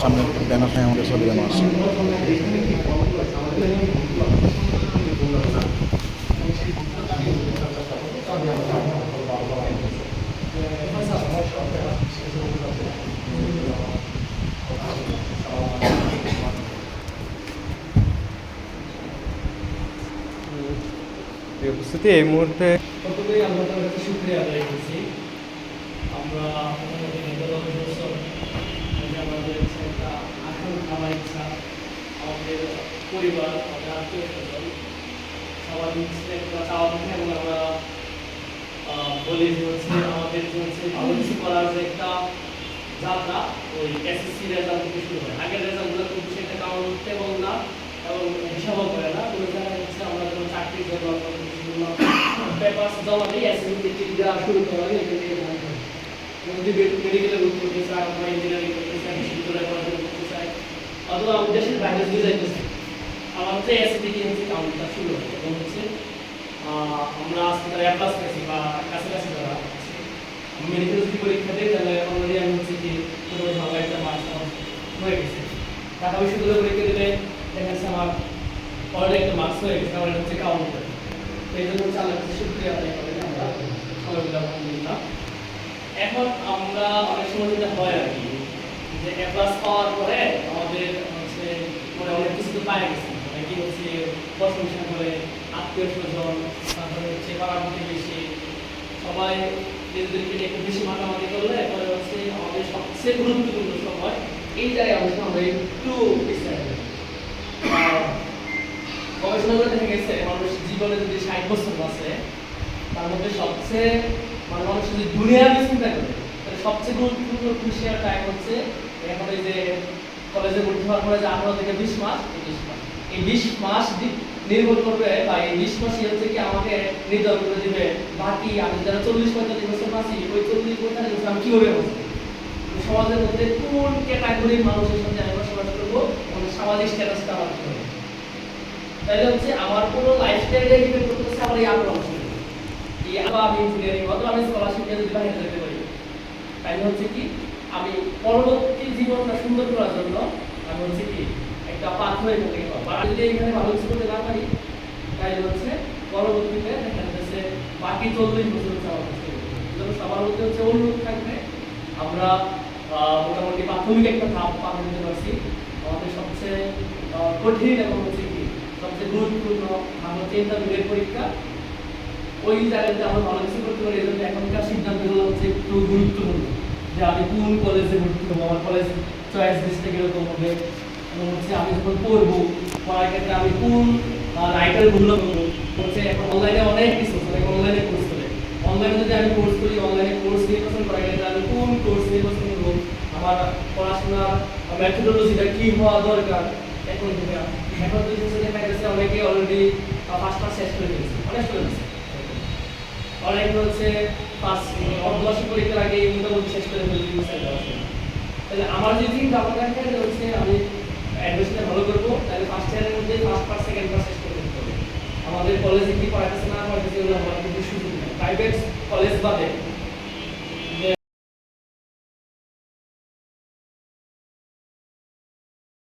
সামনে ব্যানার আমাদের চলে যাব আসছে এই উপস্থিতি এই মুহূর্তে প্রথমেই আমরা তার কাছে শুক্রিয়া আদায় করছি আমরা মোটামুটি গত দশ বছর যে আমাদের হচ্ছে একটা আসল খাবার ইচ্ছা, আমাদের পরিবার, আমাদের আত্মীয় স্বজন, সবার হচ্ছে একটা চাওয়া থাকে এবং আমরা বলি যে হচ্ছে আমাদের যে হচ্ছে ভালো কিছু করার যে একটা যাত্রা, ওই এসএসসি রেজাল্ট থেকে আগের রেজাল্টগুলো খুব এবং না, এবং হিসাবও করে না কোনো জায়গায় হচ্ছে আমরা যখন চাকরির জন্য অথবা বিভিন্ন পেপারস জমা ঠিক দেওয়া শুরু করা হয় দিয়ে এবং যদি করতে চাই অথবা ইঞ্জিনিয়ারিং করতে চাই করতে চাই অথবা আমি দেশের বাইরে দিয়ে যাইতে চাই আমার দিয়ে কাউন্টটা শুরু এবং হচ্ছে আমরা আজকে তারা অ্যাপ্লাস বা কাছাকাছি যারা মেডিকেল যদি পরীক্ষা দিই, তাহলে আমি হচ্ছে কি মোটামুটি ভালো একটা মার্কস হয়ে গেছে। ঢাকা বিশ্ববিদ্যালয়ে পরীক্ষা দিলে দেখা যাচ্ছে আমার অলরেডি একটা মার্কস হয়ে গেছে আমার হচ্ছে কাউন্ট এই জন্য হচ্ছে শুক্রিয়া আদায় করেন আমরা সবাই আলহামদুলিল্লাহ এখন আমরা অনেক সময় যেটা হয় আর কি, যে এ পাওয়ার পরে আমাদের হচ্ছে মানে অনেক কিছু তো পাই গেছি। অনেকে হচ্ছে প্রশংসা করে আত্মীয় স্বজন, তারপরে হচ্ছে পাড়া প্রতিবেশী, সবাই নিজেদেরকে একটু বেশি মাতামাতি করলে পরে হচ্ছে আমাদের সবচেয়ে গুরুত্বপূর্ণ সময়, এই জায়গায় অবশ্য আমরা একটু পিছিয়ে গবেষণা করে দেখা গেছে মানুষ জীবনে যদি ষাট বছর আছে তার মধ্যে সবচেয়ে মানে মানুষ যদি দুনিয়াবি চিন্তা করে, তাহলে সবচেয়ে গুরুত্বপূর্ণ খুশিয়ার টাইম হচ্ছে এখন এই যে কলেজে ভর্তি হওয়ার পরে যে আঠারো থেকে বিশ মাস বিশ মাস। এই বিশ মাস নির্ভর করবে বা এই বিশ মাসই হচ্ছে কি আমাকে নির্ধারণ করে দিবে, বাকি আমি যারা চল্লিশ, পঁয়তাল্লিশ বছর বাঁচি, ওই চল্লিশ, পঁয়তাল্লিশ বছর আমি কীভাবে বাঁচি সমাজের মধ্যে কোন ক্যাটাগরির মানুষের সাথে আমি বসবাস করব? এবং সামাজিক স্ট্যাটাসটা আমার তাহলে হচ্ছে আমার পুরো লাইফস্টাইলটা ডিপেন্ড করতেছে আমার এই আগ্রহ এই আবার আমি ইঞ্জিনিয়ারিং অথবা আমি স্কলারশিপ যদি বাইরে যেতে পারি, তাহলে হচ্ছে কি, আমি পরবর্তী জীবনটা সুন্দর করার জন্য আমি হচ্ছে কি, একটা পাথরে করতে পারব আর যদি এখানে ভালো কিছু করতে না পারি, তাহলে হচ্ছে পরবর্তীতে দেখা যাচ্ছে বাকি চল্লিশ বছর হচ্ছে আমার সবার মধ্যে হচ্ছে অনুরোধ থাকবে, আমরা মোটামুটি প্রাথমিক একটা ধাপ পার দিতে পারছি। আমাদের সবচেয়ে কঠিন এবং হচ্ছে গুরুত্বপূর্ণ হচ্ছে ইন্টারমিডিয়েট পরীক্ষা। ওই জায়গাতে আমরা ভালো কিছু করতে পারি এই জন্য এখনকার সিদ্ধান্তগুলো হচ্ছে একটু গুরুত্বপূর্ণ, যে আমি কোন কলেজে ভর্তি হব, আমার কলেজ চয়েস লিস্টে কীরকম হবে, এবং হচ্ছে আমি যখন পড়ব, পড়ার ক্ষেত্রে আমি কোন রাইটারগুলো হচ্ছে এখন অনলাইনে অনেক কিছু অনলাইনে কোর্স করে অনলাইনে যদি আমি কোর্স করি অনলাইনে কোর্স নির্বাচন করার ক্ষেত্রে আমি কোন কোর্স নির্বাচন করব আমার পড়াশোনার মেথোডোলজিটা কি হওয়া দরকার? অনেকে স্টুডেন্ট অনেক পাস আগে মোটামুটি শেষ করে ফেলতে তাহলে আমার যে চিন্তা আমার কাছে হচ্ছে আমি অ্যাডমিশনে ভালো করব তাহলে ফার্স্ট ইয়ারের মধ্যে ফার্স্ট পার সেকেন্ড শেষ করে ফেলতে হবে আমাদের কলেজে কি পড়াইতেছে না আমার কিন্তু সুযোগ নেই প্রাইভেট কলেজ বাদে